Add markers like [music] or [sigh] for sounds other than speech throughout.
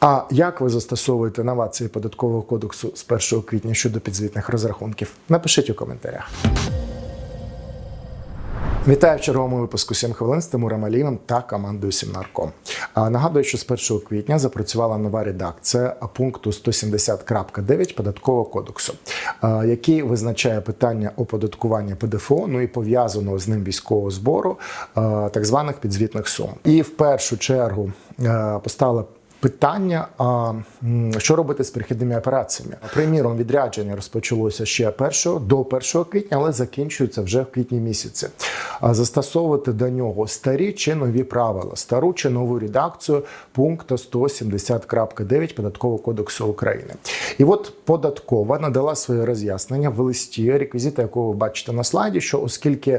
А як ви застосовуєте новації податкового кодексу з 1 квітня щодо підзвітних розрахунків? Напишіть у коментарях. Вітаю в черговому випуску 7 хвилин з Тимуром Аліном та командою Сімнарком. Нагадую, що з 1 квітня запрацювала нова редакція пункту 170.9 податкового кодексу, який визначає питання оподаткування ПДФО, ну і пов'язаного з ним військового збору, так званих підзвітних сум. І в першу чергу поставила Питання, що робити з перехідними операціями? Приміром, відрядження розпочалося ще 1 до 1 квітня, але закінчується вже в квітні місяці. Застосовувати до нього старі чи нові правила, стару чи нову редакцію пункту 170.9 податкового кодексу України. І от податкова надала своє роз'яснення в листі, реквізити якого ви бачите на слайді, що оскільки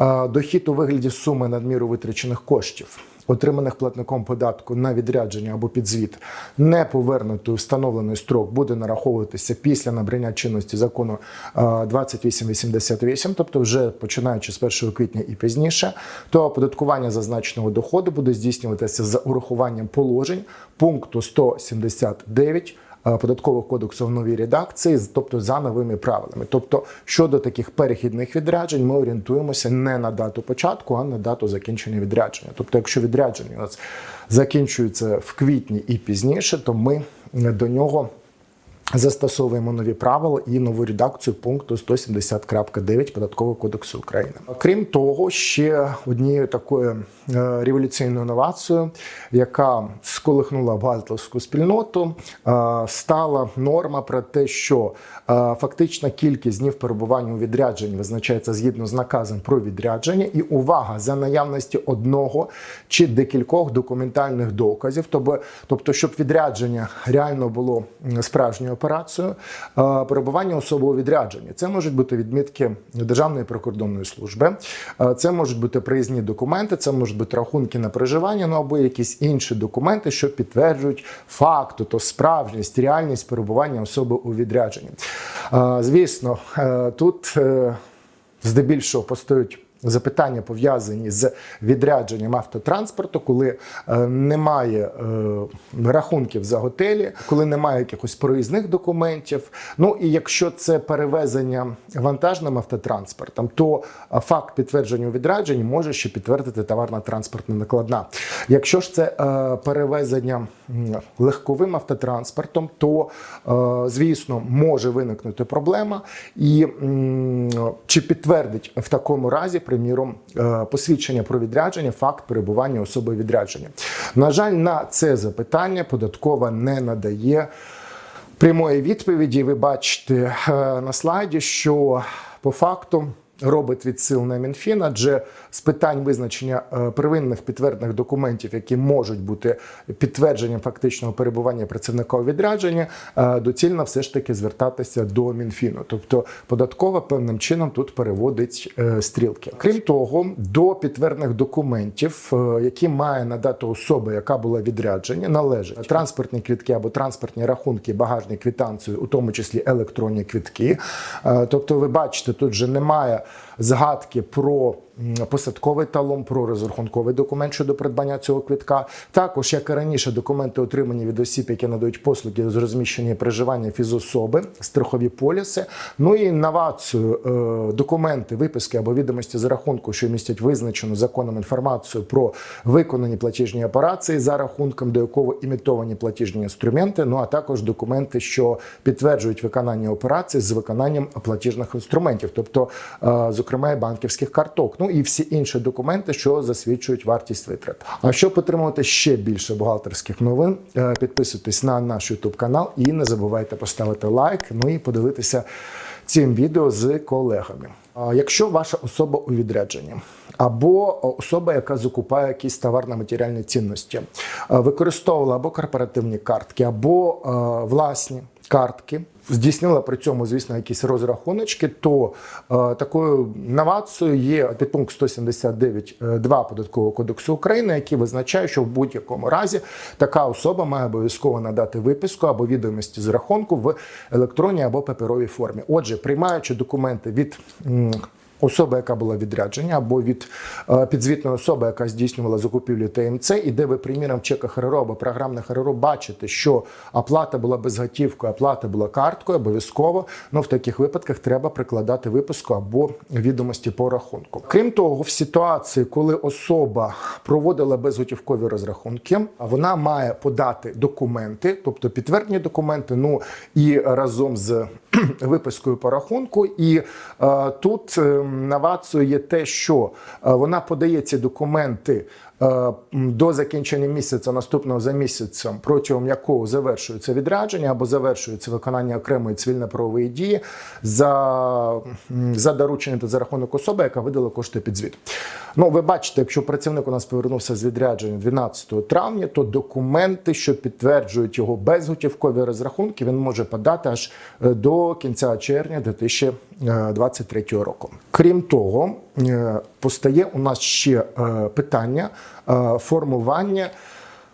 е, дохід у вигляді суми надміру витрачених коштів отриманих платником податку на відрядження або підзвіт, не повернутою встановлений строк буде нараховуватися після набрання чинності закону е, 2888, тобто вже починаючи з 1 квітня і пізніше, то оподаткування зазначеного доходу буде здійснюватися за урахуванням положень пункту 179 е, податкового кодексу в новій редакції, тобто за новими правилами. Тобто, щодо таких перехідних відряджень, ми орієнтуємося не на дату початку, а на дату закінчення відрядження. Тобто, якщо відрядження у нас закінчується в квітні і пізніше, то ми е, до нього. Застосовуємо нові правила і нову редакцію пункту 170.9 податкового кодексу України. Крім того, ще однією такою е, революційною новацією, яка сколихнула бухгалтерську спільноту, е, стала норма про те, що е, фактична кількість днів перебування у відрядженні визначається згідно з наказом про відрядження, і увага за наявності одного чи декількох документальних доказів, тобто, тобто щоб відрядження реально було справжньою операцією, е, перебування особи у відрядженні. Це можуть бути відмітки Державної прикордонної служби, це можуть бути приїзні документи, це можуть бути рахунки на проживання, ну або якісь інші документи, що підтверджують факт, то справжність, реальність перебування особи у відрядженні. Звісно, е, тут е, здебільшого постають запитання пов'язані з відрядженням автотранспорту, коли е, немає е, рахунків за готелі, коли немає якихось проїзних документів. Ну і якщо це перевезення вантажним автотранспортом, то е, факт підтвердження у відрядженні може ще підтвердити товарна транспортна накладна. Якщо ж це перевезення легковим автотранспортом, то звісно може виникнути проблема, і чи підтвердить в такому разі, приміром, е, посвідчення про відрядження, факт перебування особи відрядження. На жаль, на це запитання податкова не надає прямої відповіді. Ви бачите е, на слайді, що по факту. Робить відсил на Мінфін, адже з питань визначення е, первинних підтверджених документів, які можуть бути підтвердженням фактичного перебування працівника у відрядженні, е, доцільно все ж таки звертатися до Мінфіну. Тобто податкова певним чином тут переводить е, стрілки. Крім того, до підтверджених документів, які має надати особа, яка була відрядження, належать транспортні квітки або транспортні рахунки, багажні квитанції, у тому числі електронні квітки. Тобто, ви бачите, тут вже немає згадки про посадковий талон, про розрахунковий документ щодо придбання цього квитка. Також, як і раніше, документи отримані від осіб, які надають послуги з розміщення проживання фізособи, страхові поліси. Ну і новацію е, документи, виписки або відомості з рахунку, що містять визначену законом інформацію про виконані платіжні операції за рахунком, до якого імітовані платіжні інструменти. Ну а також документи, що підтверджують виконання операцій з виконанням платіжних інструментів, тобто, е, зокрема, і банківських карток. Ну і всі інші документи, що засвідчують вартість витрат. А щоб отримувати ще більше бухгалтерських новин, е, підписуйтесь на наш YouTube канал і не забувайте поставити лайк. Ну і подивитися цим відео з колегами. Якщо ваша особа у відрядженні або особа, яка закупає якісь товарно-матеріальні цінності, е, використовувала або корпоративні картки, або е, власні картки, здійснила при цьому, звісно, якісь розрахуночки, то е, такою новацією є підпункт 179.2 податкового кодексу України, який визначає, що в будь-якому разі така особа має обов'язково надати виписку або відомості з рахунку в електронній або паперовій формі. Отже, приймаючи документи від особа, яка була відрядження, або від е, підзвітної особи, яка здійснювала закупівлю ТМЦ, і де ви, приміром, в чеках РРО або програмних РРО бачите, що оплата була безготівкою, оплата була карткою, обов'язково. Ну в таких випадках треба прикладати виписку або відомості по рахунку. Крім того, в ситуації, коли особа проводила безготівкові розрахунки, вона має подати документи, тобто підтвердні документи, ну і разом з [clears throat] випискою по рахунку. І е, тут е, новацією є те, що е, вона подає ці документи. е, До закінчення місяця наступного за місяцем, протягом якого завершується відрядження або завершується виконання окремої цивільно-правової дії за, за доручення та за рахунок особи, яка видала кошти під звіт. Ну, ви бачите, якщо працівник у нас повернувся з відрядження 12 травня, то документи, що підтверджують його безготівкові розрахунки, він може подати аж е, до кінця червня 2023 року. Крім того, е, постає у нас ще е, питання е, формування.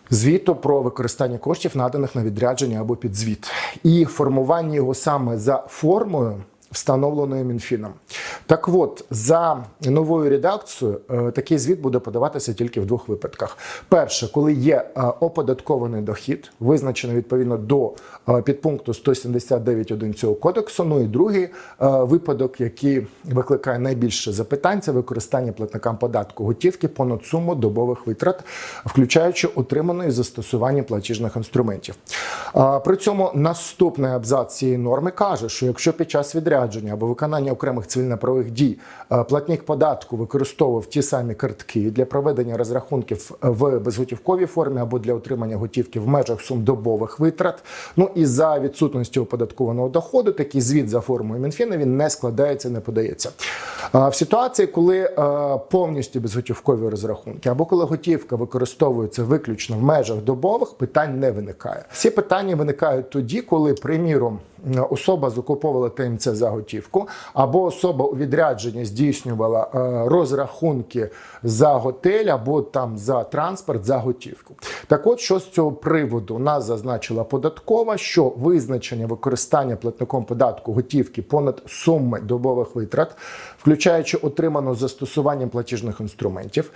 Звіту про використання коштів, наданих на відрядження або під звіт, і формування його саме за формою, встановленою Мінфіном. Так от, за новою редакцією, е, такий звіт буде подаватися тільки в двох випадках: перше, коли є е, оподаткований дохід, визначений відповідно до е, підпункту 179.1 цього кодексу. Ну і другий випадок, який викликає найбільше запитань, це використання платникам податку готівки понад суму добових витрат, включаючи отриманої застосування платіжних інструментів. При цьому наступний абзац цієї норми каже, що якщо під час відрядження або виконання окремих цивільно-правових дій е, платник податку використовував ті самі картки для проведення розрахунків в безготівковій формі або для отримання готівки в межах сум добових витрат. Ну і за відсутності оподаткованого доходу, такий звіт за формою Мінфіна він не складається, не подається. В ситуації, коли е, повністю безготівкові розрахунки або коли готівка використовується виключно в межах добових, питань не виникає. Всі питання виникають тоді, коли, приміром, особа закуповувала ТМЦ за готівку, або особа у відрядженні здійснювала е, розрахунки за готель або там за транспорт за готівку. Так от, що з цього приводу нас зазначила податкова, що визначення використання платником податку готівки понад суми добових витрат, включаючи отриману застосуванням платіжних інструментів.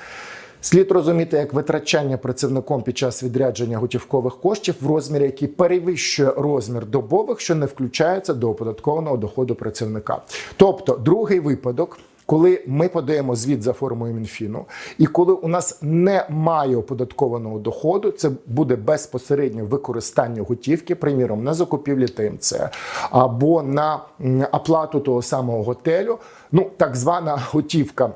Слід розуміти як витрачання працівником під час відрядження готівкових коштів в розмірі, який перевищує розмір добових, що не включається до оподаткованого доходу працівника. Тобто, другий випадок. Коли ми подаємо звіт за формою Мінфіну, і коли у нас немає оподаткованого доходу, це буде безпосередньо використання готівки, приміром на закупівлі ТМЦ або на оплату того самого готелю, ну так звана готівка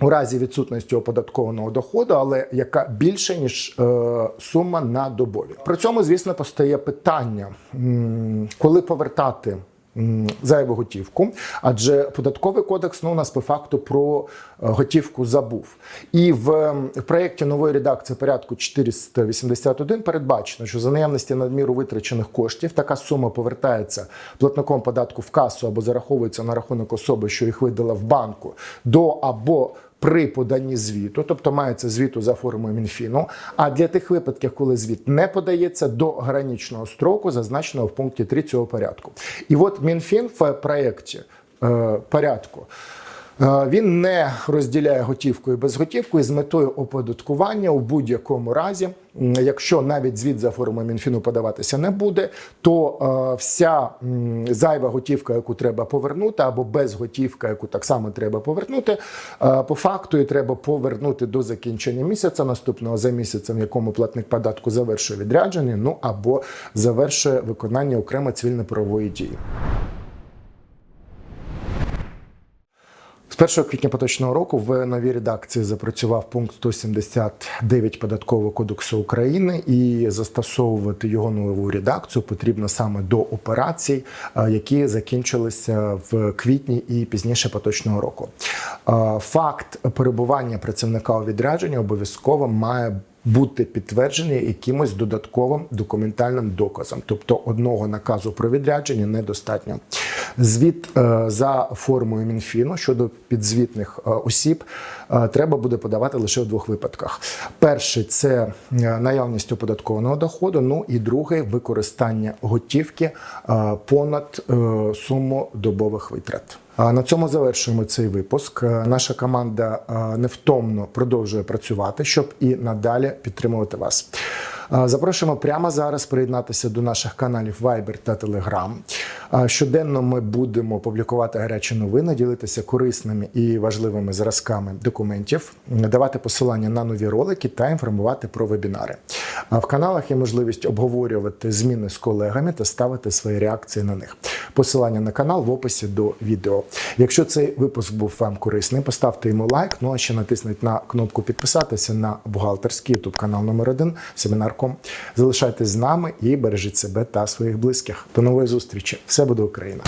у разі відсутності оподаткованого доходу, але яка більше ніж е, сума на добові. При цьому, звісно, постає питання, коли повертати. Зайву готівку, адже податковий кодекс ну, у нас по факту про е, готівку забув. І в проєкті нової редакції порядку 481 передбачено, що за наявності надміру витрачених коштів така сума повертається платником податку в касу або зараховується на рахунок особи, що їх видала в банку, до або при поданні звіту, тобто мається звіту за формою Мінфіну. А для тих випадків, коли звіт не подається до граничного строку, зазначеного в пункті 3 цього порядку. І от Мінфін в проєкті е, порядку. Е, Він не розділяє готівку і безготівку і з метою оподаткування у будь-якому разі, якщо навіть звіт за формою Мінфіну подаватися не буде, то е, вся зайва готівка, яку треба повернути, або безготівка, яку так само треба повернути, е, по факту її треба повернути до закінчення місяця наступного за місяцем, в якому платник податку завершує відрядження, ну або завершує виконання окремо цивільно-правової дії. З 1 квітня поточного року в новій редакції запрацював пункт 179 податкового кодексу України, і застосовувати його нову редакцію потрібно саме до операцій, е, які закінчилися в квітні і пізніше поточного року. Е, Факт перебування працівника у відрядженні обов'язково має бути підтверджений якимось додатковим документальним доказом, тобто одного наказу про відрядження недостатньо. Звіт е, за формою Мінфіну щодо підзвітних е, осіб е, треба буде подавати лише в двох випадках: перший це наявність оподаткованого доходу. Ну і другий використання готівки понад суму добових витрат. На цьому завершуємо цей випуск. Е, Наша команда е, невтомно продовжує працювати, щоб і надалі підтримувати вас. Е, Запрошуємо прямо зараз приєднатися до наших каналів Viber та Telegram. Щоденно ми будемо публікувати гарячі новини, ділитися корисними і важливими зразками документів, давати посилання на нові ролики та інформувати про вебінари. В каналах є можливість обговорювати зміни з колегами та ставити свої реакції на них. Посилання на канал в описі до відео. Якщо цей випуск був вам корисний, поставте йому лайк. Ну а ще натисніть на кнопку підписатися на бухгалтерський ютуб канал номер 1 Семінарком. Залишайтесь з нами і бережіть себе та своїх близьких. До нової зустрічі! Все буде Україна!